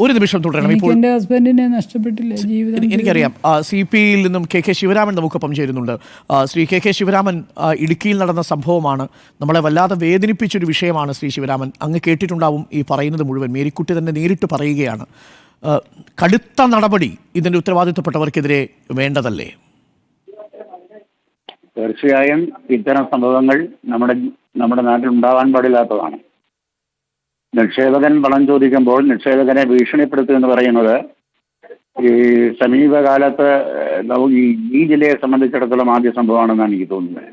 ഒരു നിമിഷം തുടരണം. ഇപ്പോൾ എന്റെ ഹസ്ബൻഡിനെ നഷ്ടപ്പെട്ടില്ല ജീവിതം എനി- എനിക്കറിയാം. സി പി യിൽ നിന്നും കെ കെ ശിവരാമൻ നമുക്കൊപ്പം ചേരുന്നുണ്ട്. ശ്രീ കെ കെ ശിവരാമൻ ഇടുക്കിയിൽ നടന്ന സംഭവമാണ്. നമ്മളെ വല്ലാതെ വേദനിപ്പിച്ചൊരു വിഷയമാണ് ശ്രീ ശിവരാമൻ. അങ്ങ് കേട്ടിട്ടുണ്ടാവും ഈ പറയുന്നത് മുഴുവൻ. മേരിക്കുട്ടി തന്നെ നേരിട്ട് പറയുകയാണ്. കടുത്ത നടപടി ഇതിന്റെ ഉത്തരവാദിത്തപ്പെട്ടവർക്കെതിരെ വേണ്ടതല്ലേ? തീർച്ചയായും ഇത്തരം സംഭവങ്ങൾ നമ്മുടെ നമ്മുടെ നാട്ടിൽ ഉണ്ടാവാൻ പാടില്ലാത്തതാണ്. നിക്ഷേപകൻ പണം ചോദിക്കുമ്പോൾ നിക്ഷേപകനെ ഭീഷണിപ്പെടുത്തുക എന്ന് പറയുന്നത് ഈ സമീപകാലത്ത് ഈ ജില്ലയെ സംബന്ധിച്ചിടത്തോളം ആദ്യ സംഭവമാണെന്നാണ് എനിക്ക് തോന്നുന്നത്.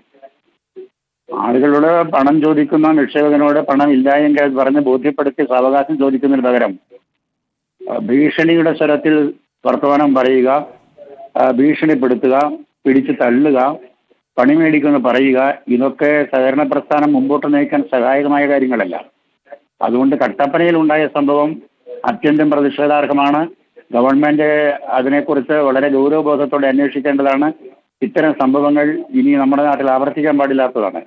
ആളുകളോട് പണം ചോദിക്കുന്ന നിക്ഷേപകനോട് പണം ഇല്ല എങ്കിൽ പറഞ്ഞ് ബോധ്യപ്പെടുത്തി സാവകാശം ചോദിക്കുന്നതിന് പകരം ഭീഷണിയുടെ സ്വരത്തിൽ വർത്തമാനം പറയുക ഭീഷണിപ്പെടുത്തുക പിടിച്ചു തള്ളുക പണി മേടിക്കുമെന്ന് പറയുക ഇതൊക്കെ സഹകരണ പ്രസ്ഥാനം മുമ്പോട്ട് നയിക്കാൻ സഹായകമായ കാര്യങ്ങളല്ല. അതുകൊണ്ട് കട്ടപ്പനയിൽ ഉണ്ടായ സംഭവം അത്യന്തം പ്രതിഷേധാർഹമാണ്. ഗവൺമെന്റ് അതിനെക്കുറിച്ച് വളരെ ഗൗരവബോധത്തോടെ അന്വേഷിക്കേണ്ടതാണ്. ഇത്തരം സംഭവങ്ങൾ ഇനി നമ്മുടെ നാട്ടിൽ ആവർത്തിക്കാൻ പാടില്ലാത്തതാണ്.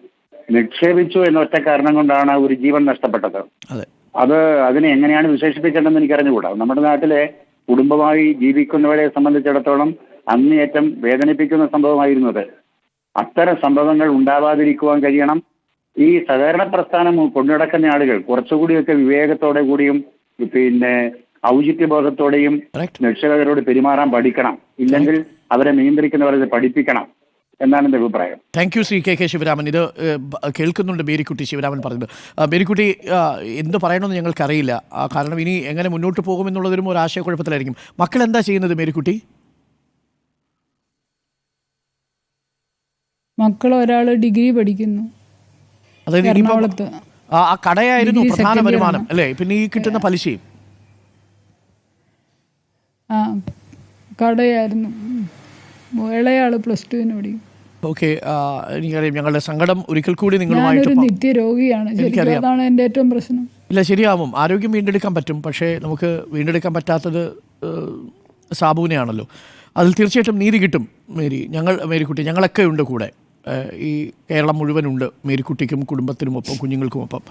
നിക്ഷേപിച്ചു എന്നൊറ്റ കാരണം കൊണ്ടാണ് ഒരു ജീവൻ നഷ്ടപ്പെട്ടത്. അതെ. അത് അതിനെ എങ്ങനെയാണ് വിശേഷിപ്പിക്കേണ്ടതെന്ന് എനിക്ക് അറിഞ്ഞുകൂടാ നമ്മുടെ നാട്ടിലെ കുടുംബമായി ജീവിക്കുന്നവരെ സംബന്ധിച്ചിടത്തോളം അങ്ങേയറ്റം വേദനിപ്പിക്കുന്ന സംഭവമായിരുന്നത്. അത്തരം സംഭവങ്ങൾ ഉണ്ടാവാതിരിക്കുവാൻ കഴിയണം. ഈ സഹകരണ പ്രസ്ഥാനം കൊണ്ടുനടക്കുന്ന ആളുകൾ കുറച്ചുകൂടിയൊക്കെ വിവേകത്തോടെ കൂടിയും പിന്നെ ഔചിത്യബോധത്തോടെയും. നിക്ഷേപകരോട് പെരുമാറാൻ പഠിക്കണം. ഇല്ലെങ്കിൽ അവരെ നിയന്ത്രിക്കുന്നവരെ പഠിപ്പിക്കണം എന്നാണ് എന്റെ അഭിപ്രായം. Thank you Shri K K Sivaraman. ഇത് കേൾക്കുന്നുണ്ട് ബേരിക്കുട്ടി ശിവരാമൻ പറഞ്ഞത് ബേരിക്കുട്ടി എന്ത് പറയണമെന്ന് ഞങ്ങൾക്കറിയില്ല. കാരണം ഇനി എങ്ങനെ മുന്നോട്ട് പോകുമെന്നുള്ളതിലും ഒരു ആശയക്കുഴപ്പത്തിലായിരിക്കും. മക്കൾ എന്താ ചെയ്യുന്നത് മേരിക്കുട്ടി? മക്കൾ ഒരാൾ ഡിഗ്രി പഠിക്കുന്നു. അതായത് ഇനിയിപ്പം ആ കടയായിരുന്നു പ്രധാന വരുമാനം. അല്ലേ? പിന്നെ ഈ കിട്ടുന്ന പലിശയും. ആ കടയായിരുന്നു. ഇളയാൾ പ്ലസ് ടുവിന് പഠിക്കും ഓക്കെ എനിക്കറിയാം. ഞങ്ങളുടെ സങ്കടം ഒരിക്കൽ കൂടി നിങ്ങളുമായിട്ട് നിത്യരോഗിയാണ്. അതാണ് എന്റെ ഏറ്റവും പ്രശ്നം. ഇല്ല ശരിയാവും. ആരോഗ്യം വീണ്ടെടുക്കാൻ പറ്റും. പക്ഷേ നമുക്ക് വീണ്ടെടുക്കാൻ പറ്റാത്തത് സാബുവിനെയാണല്ലോ. അതിൽ തീർച്ചയായിട്ടും നീതി കിട്ടും മേരി. ഞങ്ങൾ മേരിക്കുട്ടി ഞങ്ങളൊക്കെ ഉണ്ട് കൂടെ. ഈ കേരളം മുഴുവനുണ്ട്. മേരിക്കുട്ടിക്കും കുടുംബത്തിനുമൊപ്പം കുഞ്ഞുങ്ങൾക്കുമൊപ്പം.